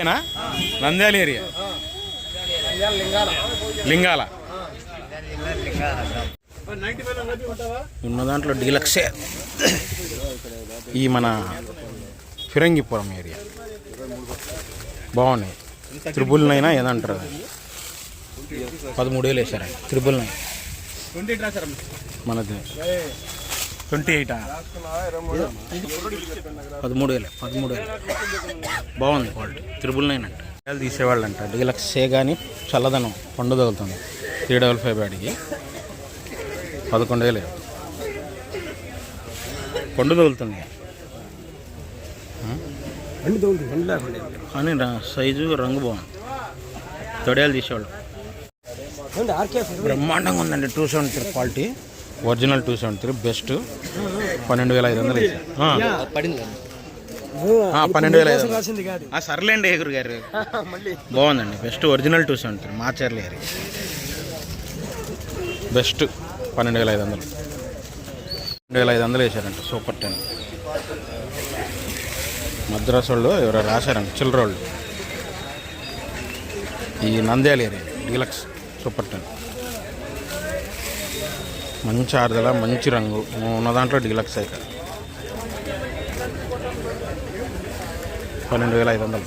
ఏనా నంద్యాల ఏరియా. లింగాల. ఉన్న దాంట్లో డీలక్సే. ఈ మన ఫిరంగిపురం ఏరియా. బాగున్నాయి. త్రిబుల్ నైనా ఏదంటారు పదమూడు వేలు వేసారు త్రిబుల్ నైన్. మనది. ట్వంటీ ఎయిటా పదమూడు వేలే పదమూడు వేలు. బాగుంది క్వాలిటీ త్రిబుల్ నైన్ అంటే. తీసేవాళ్ళు అంట డీలక్సే కానీ చల్లదనం పండు తగులుతుంది త్రీ డబల్ ఫైవ్ బ్యాడ్కి పదకొండు వేలు. పండు తగులుతుంది కానీ రా- సైజు రంగు బాగుంది. తొడయాలు తీసేవాళ్ళు. బ్రహ్మాండంగా ఉందండి two seventy three quality. Original two seventy three best. పన్నెండు వేల ఐదు వందలు వేసారు. ఆ, పడింది ఆ, పన్నెండు వేల ఐదు వందలు. సర్లేండి ఎగురు గారు. మళ్ళీ. బాగుందండి. Best original two seventy three Macherla area best పన్నెండు వేల ఐదు వందలు. పన్నెండు వేల ఐదు వందలు వేసారంట సూపర్ టెన్. మద్రాసు వాళ్ళు ఎవరో రాశారంట చిల్లర వాళ్ళు. ఈ Nandyal area deluxe super ten. మంచి ఆరుదల మంచి రంగు. ఉన్న దాంట్లో డీలక్స్ అయితే. పన్నెండు వేల ఐదు వందలు.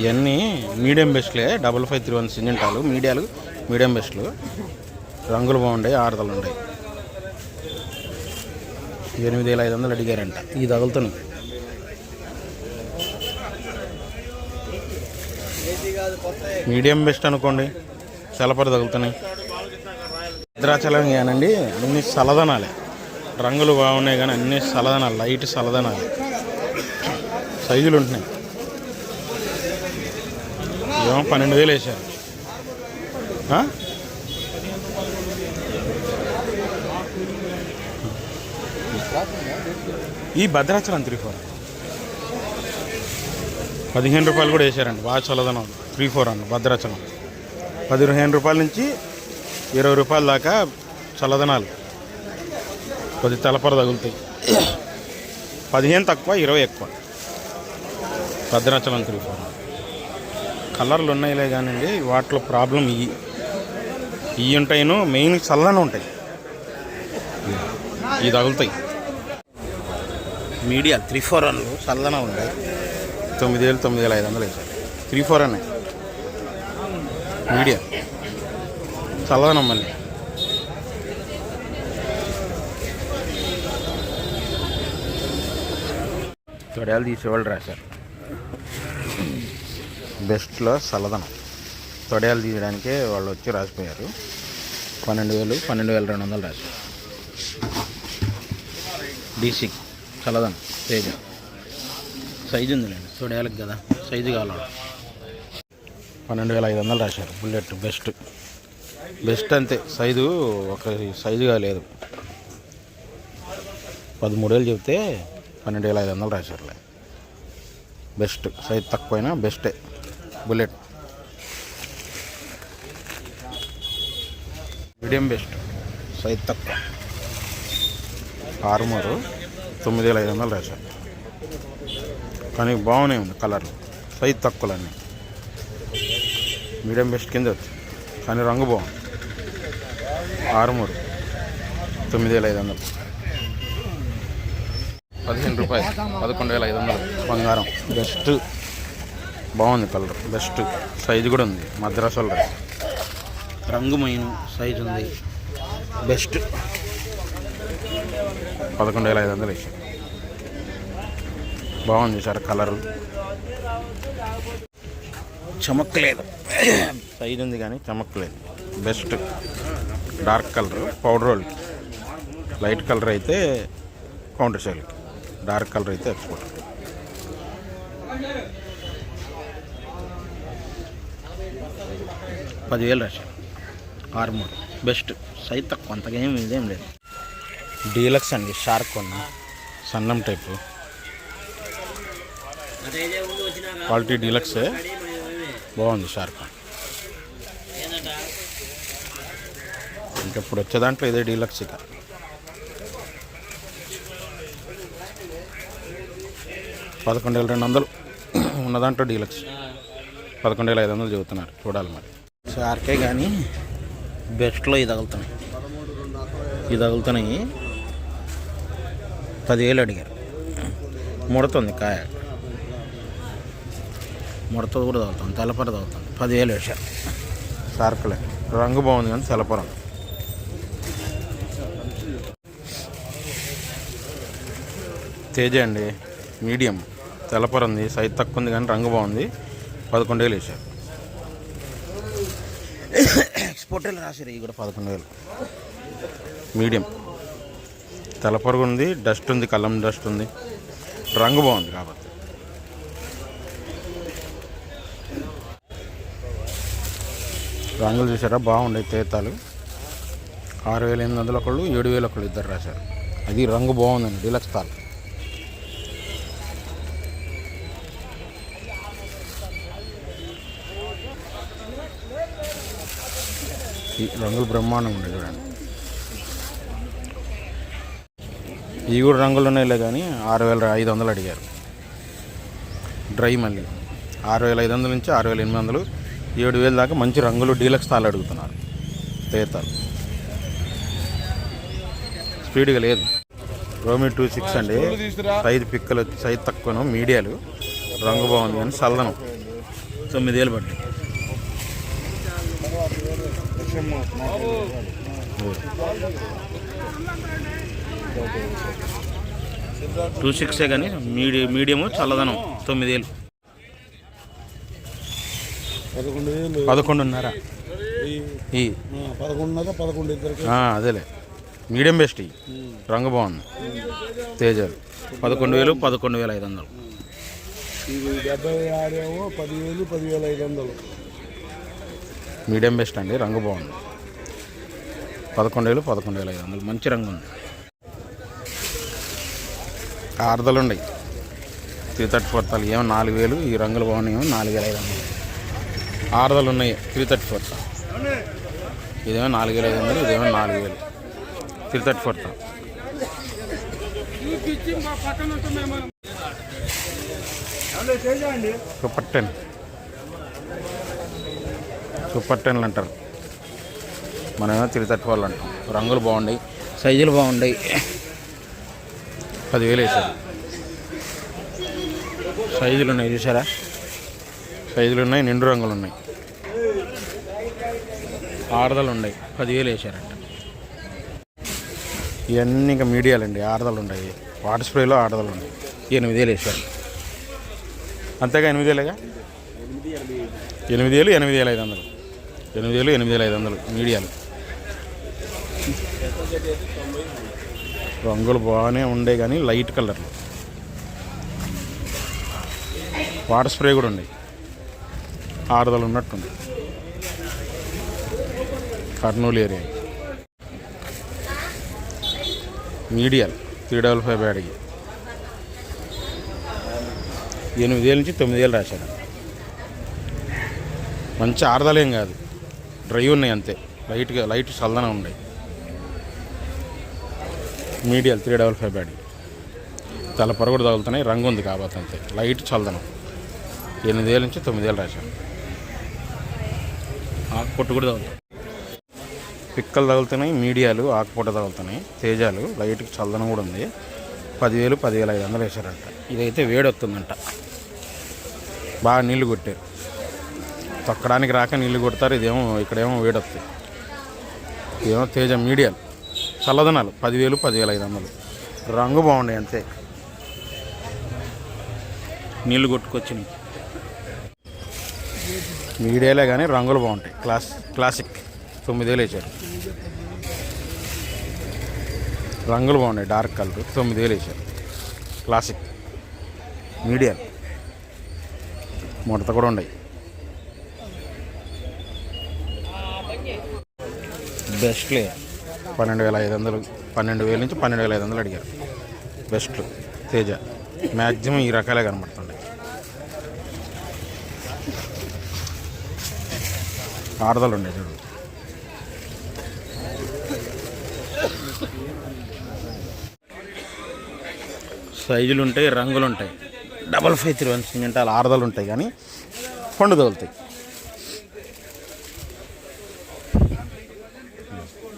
ఇవన్నీ మీడియం బెస్ట్లే. డబల్ ఫైవ్ త్రీ వన్ సింజంటాలు మీడియాలు మీడియం బెస్ట్లు. రంగులు బాగుంటాయి ఆరుదలు ఉంటాయి ఎనిమిది వేల ఐదు వందలు అడిగారంట. ఇది తగులుతున్నాయి మీడియం బెస్ట్ అనుకోండి చలపర తగులుతున్నాయి భద్రాచలం కానండి అన్ని సలదనాలే రంగులు బాగున్నాయి కానీ అన్ని సలదనాలు లైట్ సలదనాలు సైజులు ఉంటున్నాయి ఏమో పన్నెండు వేలు వేసారు ఈ భద్రాచలం త్రీ ఫోర్ పదిహేను రూపాయలు కూడా వేసారండి. బాగా చల్లదనం త్రీ ఫోర్ అన్న భద్రాచలం. పదిహేను రూపాయల నుంచి ఇరవై రూపాయల దాకా చల్లదనాలు. కొద్ది తలపర తగులుతాయి. పదిహేను తక్కువ ఇరవై ఎక్కువ. భద్రాచలం త్రీ ఫోర్ కలర్లు ఉన్నాయిలే కానివ్వండి వాటిలో ప్రాబ్లం ఇవి ఇవి ఉంటాయిను మెయిన్ చల్లనే ఉంటాయి. ఇవి తగులుతాయి. మీడియా త్రీ ఫోర్ అన్లు చల్లనే ఉన్నాయి తొమ్మిది వేలు తొమ్మిది వేల ఐదు వందలు వేసారు త్రీ ఫోర్ అనే మీడియా. చల్లదనం మళ్ళీ. తొడయాలు తీసేవాళ్ళు రాశారు బెస్ట్లో చల్లదనం. తొడయాలు తీయడానికే వాళ్ళు వచ్చి రాసిపోయారు. పన్నెండు వేలు పన్నెండు వేల రెండు వందలు రాశారు. డీసీ. చల్లదనం తేజ. సైజు ఉందిలేండి. తొడయాలకు కదా. సైజు కావాలి. పన్నెండు వేల ఐదు వందలు రాశారు. Bullet best. బెస్ట్ అంతే. సైజు ఒక సైజుగా లేదు పదమూడు వేలు చెప్తే పన్నెండు వేల ఐదు వందలు రాశారులే. బెస్ట్. సైజ్ తక్కువైనా బెస్టే. బుల్లెట్. Medium best. సైజ్ తక్కువ. ఆరుమూరు. తొమ్మిది వేల ఐదు వందలు రాశారు కానీ బాగానే ఉంది కలర్ సైజ్ తక్కువలన్నీ. మీడియం బెస్ట్ కింద వచ్చి. కానీ రంగు బాగుంది. ఆరుమూరు. తొమ్మిది వేల ఐదు వందలు పదిహేను రూపాయలు. పదకొండు వేల ఐదు వందలు బంగారం. బెస్ట్. బాగుంది కలర్. బెస్ట్. సైజు కూడా ఉంది. మద్రాసు రంగు మైను సైజు ఉంది. బెస్ట్. పదకొండు వేల ఐదు వందలు వేసి బాగుంది సార్ కలరు. చమక్కలేదు. సైజు ఉంది కానీ చమక్కలేదు. బెస్ట్ డార్క్ కలర్ పౌడర్ వాళ్ళు లైట్ కలర్ అయితే కౌంటర్ సేల్కి డార్క్ కలర్ అయితే ఎక్స్పోర్ట్. పదివేలు రాశారు. ఆర్మూర్ బెస్ట్. సైజ్ తక్కువ అంతగా ఏం ఇదేం లేదు. డీలక్స్ అండి షార్క్ ఉన్న సన్నం టైపు. క్వాలిటీ డీలక్సే. బాగుంది షార్క్ ఇప్పుడు వచ్చే దాంట్లో ఇదే డీలక్స్ ఇక. పదకొండు వేల రెండు వందలు. ఉన్న దాంట్లో డీలక్స్. పదకొండు వేల ఐదు వందలు చెబుతున్నారు చూడాలి మరి. షార్కే కానీ బెస్ట్లో ఇది తగులుతున్నాయి. ఇది తగులుతున్నాయి. పదివేలు అడిగారు. ముడతుంది కాయ. ముడత కూడా తగులుతుంది తెల్లపర తగులుతుంది. పదివేలు వేసారు షార్క్లే రంగు బాగుంది కానీ తెల్లపరం తేజ అండి. మీడియం. తెల్లపర ఉంది. సైజ్ తక్కువ ఉంది కానీ రంగు బాగుంది. పదకొండు వేలు వేసారు ఎక్స్పోర్టర్లు రాశారు? ఇవి కూడా పదకొండు వేలు. మీడియం. తెల్లపరుగు ఉంది డస్ట్ ఉంది కళ్ళం డస్ట్ ఉంది. రంగు బాగుంది కాబట్టి. రంగులు చూసారా? బాగుండే తీతాలు. ఆరు వేల ఎనిమిది వందలు ఒకళ్ళు ఏడు వేలు ఒకళ్ళు ఇద్దరు రాశారు. అది రంగు బాగుందండి డీలక్స్ తాల్ ఈ రంగులు బ్రహ్మాండంగా ఉండే చూడండి. ఇవి కూడా రంగులు ఉన్నాయిలే కానీ ఆరు వేల ఐదు వందలు అడిగారు. డ్రై మళ్ళీ. ఆరు వేల ఐదు వందల నుంచి ఆరు వేల ఎనిమిది వందలు. ఏడు వేల దాకా మంచి రంగులు డీలక్స్ తాళ్ళు అడుగుతున్నారు. తేతాలు స్పీడ్గా లేదు. రోమి టూ సిక్స్ అండి. సైజు పిక్కలు వచ్చి సైజు తక్కువను మీడియాలు. రంగు బాగుంది కానీ చల్లదనం తొమ్మిది వేలు పడ్డాయి. టూ సిక్సే కానీ మీడి మీడియము చల్లదనం తొమ్మిది వేలు పదకొండు వేలు పదకొండున్నర ఈ పదకొండున్నర పదకొండు ఇద్దరికి. అదేలే. మీడియం బెస్ట్ రంగు బాగుంది. తేజాలు. పదకొండు వేలు పదకొండు వేల ఐదు వందలు. ఇది డెబ్బై ఆరేమో పదివేలు పదివేల ఐదు వందలు. మీడియం బెస్ట్ అండి రంగు బాగుంది. పదకొండు వేలు పదకొండు వేల ఐదు వందలు. మంచి రంగు ఉంది ఆరుదలు ఉన్నాయి త్రీ థర్టీ ఫోర్ తాలు ఏమో నాలుగు వేలు ఈ రంగులు బాగున్నాయేమో నాలుగు వేల ఐదు వందలు. ఆరుదలు ఉన్నాయి త్రీ థర్టీ ఫోర్ తా ఇదేమో నాలుగు వేల ఐదు వందలు ఇదేమో నాలుగు వేలు. త్రీ థర్టీ ఫోర్ తా సూపర్ టెన్. సూపర్ టెన్లు అంటారు. మనమేమో త్రీ థర్టీ ఫోర్లు అంటాం. రంగులు బాగున్నాయి సైజులు బాగున్నాయి పదివేలు వేసారు సైజులు ఉన్నాయి చూసారా? సైజులు ఉన్నాయి నిండు రంగులు ఉన్నాయి. ఆరదలు ఉన్నాయి పదివేలు వేసారంట ఇవన్నీ ఇంకా మీడియాలండి ఆరదలు ఉన్నాయి. వాటర్ స్ప్రేలో ఆరదలు ఉన్నాయి. ఎనిమిదేలు వేసారు అంతేగా ఎనిమిది ఎనిమిదేలు ఎనిమిది ఎనిమిది వేల ఐదు వందలు. ఎనిమిదేలు ఎనిమిది వేల ఐదు వందలు మీడియాలు. రంగులు బాగానే ఉండే కానీ లైట్ కలర్లు. వాటర్ స్ప్రే కూడా ఉంది. ఆరుదలు ఉన్నట్టుంది. కర్నూలు ఏరియా. మీడియాలు త్రీ డబల్ ఫైవ్ బ్యాడ్కి ఎనిమిది నుంచి తొమ్మిది రాశాడు మంచి ఆరుదలేం కాదు. డ్రై ఉన్నాయి అంతే. లైట్గా లైట్ చల్లన ఉన్నాయి. మీడియాలు త్రీ డబల్ ఫైవ్ బ్యాడీ. తల పొరగడు తగులుతున్నాయి రంగు ఉంది కాబట్టి అంతే. లైట్ చల్లదనం. ఎనిమిది నుంచి తొమ్మిదేళ్ళు రాశాను. ఆకుపొట్టు కూడా తగులుతుంది. పిక్కలు తగులుతున్నాయి మీడియాలు ఆకుపొట్ట తగులుతున్నాయి తేజాలు లైట్కి చల్లదనం కూడా ఉంది. పదివేలు పదివేల ఐదు వందలు వేశారంట. ఇదైతే వేడి వస్తుందంట బాగా నీళ్ళు కొట్టారు. తొక్కడానికి రాక నీళ్ళు కొడతారు ఇదేమో ఇక్కడేమో వేడొస్తాయి ఇదేమో తేజ మీడియాలు. చల్లదనాలు. పదివేలు పదివేల ఐదు వందలు. రంగు బాగున్నాయి అంతే. నీళ్ళు కొట్టుకొచ్చినాయి. మీడియాలే కానీ రంగులు బాగుంటాయి. Class classic. తొమ్మిది వేలు వేసారు రంగులు బాగున్నాయి డార్క్ కలర్. తొమ్మిది వేలు వేసారు క్లాసిక్. మీడియాలు. ముడత కూడా ఉన్నాయి. బెస్ట్లే పన్నెండు వేల ఐదు వందలు పన్నెండు వేల నుంచి పన్నెండు వేల ఐదు వందలు అడిగారు. బెస్ట్ తేజ మ్యాక్సిమం ఈ రకాలే కనబడుతుంది ఆడదలు ఉండే చూడు. సైజులు ఉంటాయి రంగులు ఉంటాయి డబల్ ఫైవ్ త్రీ వన్ అలా ఆరదలు ఉంటాయి కానీ పండు తగులుతాయి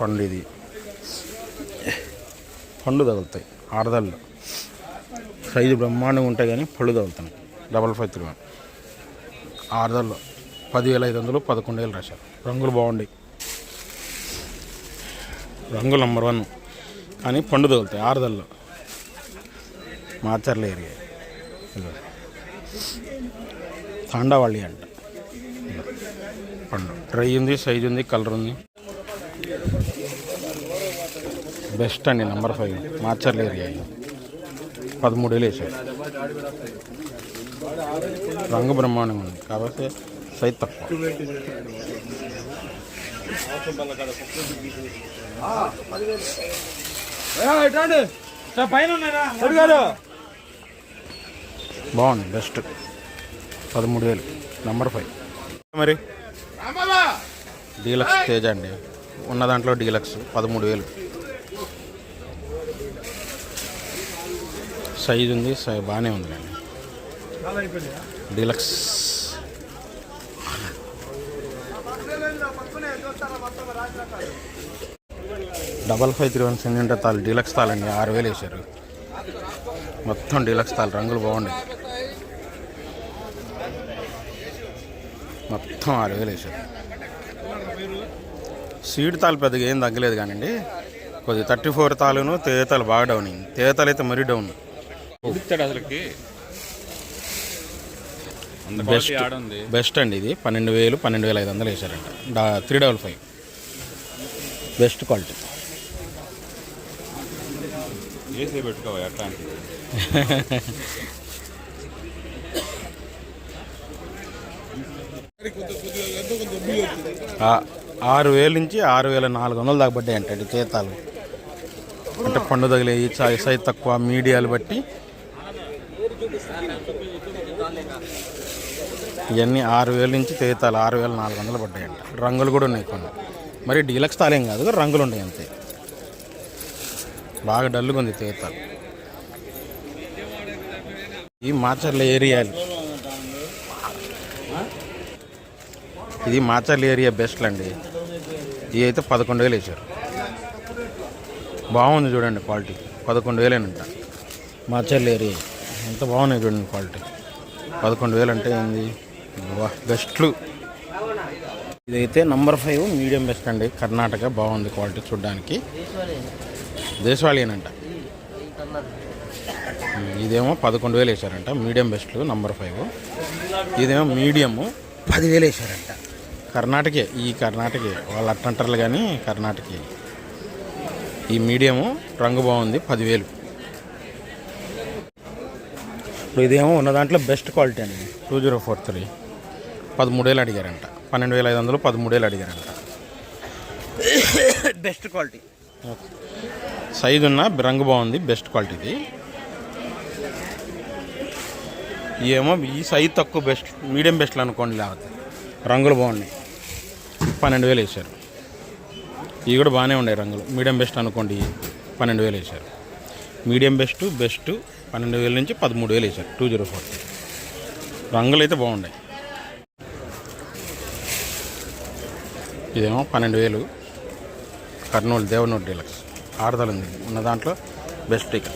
పండు ఇది. పండు తగులుతాయి ఆరదళ్ళు. సైజు బ్రహ్మాండంగా ఉంటాయి కానీ పళ్ళు తగులుతున్నాయి. డబల్ ఫైవ్ త్రీ వన్ ఆరదళ్ళు. పదివేల ఐదు వందలు పదకొండు వేలు రాశారు. రంగులు బాగుంటాయి రంగు నంబర్ వన్ కానీ పండు తగులుతాయి ఆరుదల్లో మాచర్ల ఏరియా. తాండావళి అంట. పండు. డ్రై ఉంది సైజ్ ఉంది కలర్ ఉంది. బెస్ట్ అండి నెంబర్ ఫైవ్. ఏరియా ఇది. పదమూడు వేలు వేసారు రంగు బ్రహ్మాండంగా ఉంది. కాబట్టి సైజ్ తక్కువ. బాగుంది బెస్ట్. పదమూడు వేలు నంబర్ ఫైవ్. మరి? డీలక్స్ తేజ అండి. ఉన్న దాంట్లో డీలక్స్. పదమూడు వేలు. సైజ్ ఉంది బాగానే ఉంది అండి deluxe. Double five three one centre తాలు డీలక్స్ తాళండి ఆరు వేలు వేశారు. మొత్తం డీలక్స్ తాళ్ళు రంగులు బాగుండే మొత్తం ఆరు వేలు వేశారు. సీడ్ తాలు పెద్దగా ఏం తగ్గలేదు కానివ్వండి కొద్ది థర్టీ ఫోర్ తాలును తేతాలు బాగా డౌన్ అయింది తేతాలు అయితే మరీ డౌన్ అసలుకి. బెస్ట్ బెస్ట్ అండి ఇది. పన్నెండు వేలు పన్నెండు వేల ఐదు వందలు వేశారంట. డా three double five. Best quality. AC పెట్టుకోవా అట్లా అంటే ఆ- ఆరు వేల నుంచి ఆరు వేల నాలుగు వందలు దాకా పడ్డాయి అంటే తేతాలు అంటే పండు తగిలేవి సైజ్ తక్కువ మీడియాలు బట్టి ఇవన్నీ ఆరు వేల నుంచి తేతాలు ఆరు వేల నాలుగు వందలు పడ్డాయంట. రంగులు కూడా ఉన్నాయి కొన్ని. మరి డీలక్స్ తాలేం కాదు రంగులు ఉన్నాయి అంతే. బాగా డల్లుగా ఉంది తేతాలు. ఈ మాచర్ల ఏరియాలు ఇది. మాచర్ల ఏరియా బెస్ట్ అండి. ఇవి అయితే పదకొండు వేలు వేసారు బాగుంది చూడండి క్వాలిటీ. పదకొండు వేలేనంట. మాచర్ల ఏరియా. ఎంత బాగున్నాయి చూడండి క్వాలిటీ. పదకొండు వేలు అంటే ఏంది? వా బెస్ట్లు. ఇదైతే నంబర్ ఫైవ్ మీడియం బెస్ట్ అండి. కర్ణాటక బాగుంది క్వాలిటీ చూడడానికి. దేశవాళీనంట ఇదేమో పదకొండు వేలు వేసారంట మీడియం బెస్ట్లు నంబర్ ఫైవ్. ఇదేమో మీడియము పదివేలు వేసారంట కర్ణాటకే ఈ కర్ణాటకే వాళ్ళు అట్టంటారు కానీ కర్ణాటకే. ఈ మీడియము రంగు బాగుంది పదివేలు. ఇప్పుడు ఇదేమో ఉన్న దాంట్లో బెస్ట్ క్వాలిటీ అండి. Two zero four three. పదమూడేళ్ళు అడిగారంట. పన్నెండు వేల ఐదు వందలు పదమూడేళ్ళు అడిగారంట. Best quality. సైజు ఉన్న రంగు బాగుంది బెస్ట్ క్వాలిటీది. ఏమో ఈ సైజ్ తక్కువ బెస్ట్ మీడియం బెస్ట్లు అనుకోండి లేకపోతే. రంగులు బాగున్నాయి. పన్నెండు వేలు వేశారు. ఇవి కూడా బాగానే ఉన్నాయి రంగులు. మీడియం బెస్ట్ అనుకోండి పన్నెండు వేలు వేశారు. మీడియం బెస్ట్ బెస్ట్ పన్నెండు వేల నుంచి పదమూడు వేలు వేశారు. Two zero four. రంగులు అయితే బాగున్నాయి. ఇదేమో పన్నెండు వేలు. కర్నూలు దేవనూరు డీలక్స్. ఆడదలు ఉంది. ఉన్న దాంట్లో బెస్ట్ ఇక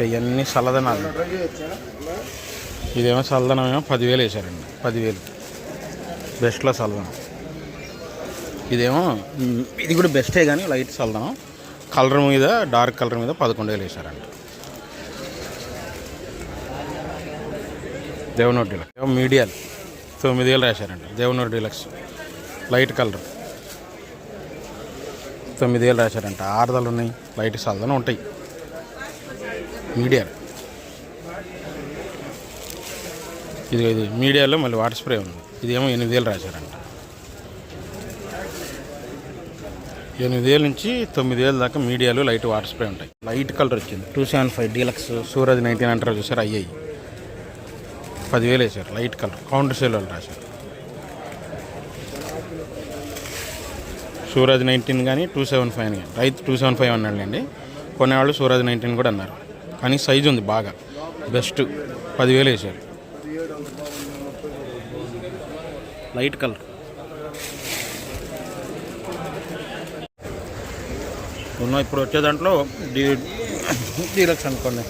ఇవన్నీ చల్లదనాలు ఇదేమో చల్లదనం ఏమో పదివేలు వేశారండి. పదివేలు. బెస్ట్లో చల్లదనం ఇదేమో ఇది కూడా బెస్టే కానీ లైట్ చల్లదనం కలర్ మీద డార్క్ కలర్ మీద పదకొండు వేలు వేశారంట. దేవనూరు డీలక్స్. మీడియాలు తొమ్మిది వేలు రాశారంట. దేవనూరు డీలక్స్. Light colour. తొమ్మిది వేలు రాశారంట. ఆరుదలు ఉన్నాయి. లైట్ చల్లదనం ఉంటాయి. మీడియాలు. ఇది ఇది మీడియాలో మళ్ళీ వాటర్ స్ప్రే ఉంది. ఇదేమో ఎనిమిది వేలు రాశారంట. ఎనిమిది వేల నుంచి తొమ్మిది వేల దాకా మీడియాలు లైట్ వాటర్ స్ప్రే ఉంటాయి. లైట్ కలర్ వచ్చింది. Two seven five deluxe. Suraj nineteen అంటారు చూసారు? అయ్యాయి. పదివేలు వేసారు లైట్ కలర్. కౌంటర్ సేల్ వాళ్ళు రాశారు. సూరజ్ నైన్టీన్ కానీ టూ సెవెన్ ఫైవ్ కానీ రైతు టూ సెవెన్ ఫైవ్ అన్నాడులేండి కొనేవాళ్ళు సూరజ్ నైన్టీన్ కూడా అన్నారు. కానీ సైజు ఉంది బాగా. బెస్ట్. పదివేలు వేసారు లైట్ కలర్. ఉన్న ఇప్పుడు వచ్చే దాంట్లో డీ డీలక్స్ అనుకోండి.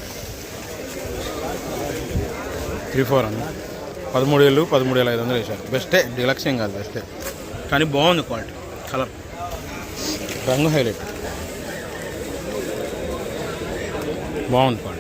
త్రీ ఫోర్ అండి పదమూడు వేలు పదమూడు వేల ఐదు వందలు వేసారు బెస్టే. డీలక్స్ ఏం కాదు బెస్టే. కానీ బాగుంది క్వాలిటీ కలర్. రంగు హైలైట్. బాగుంది క్వాలిటీ.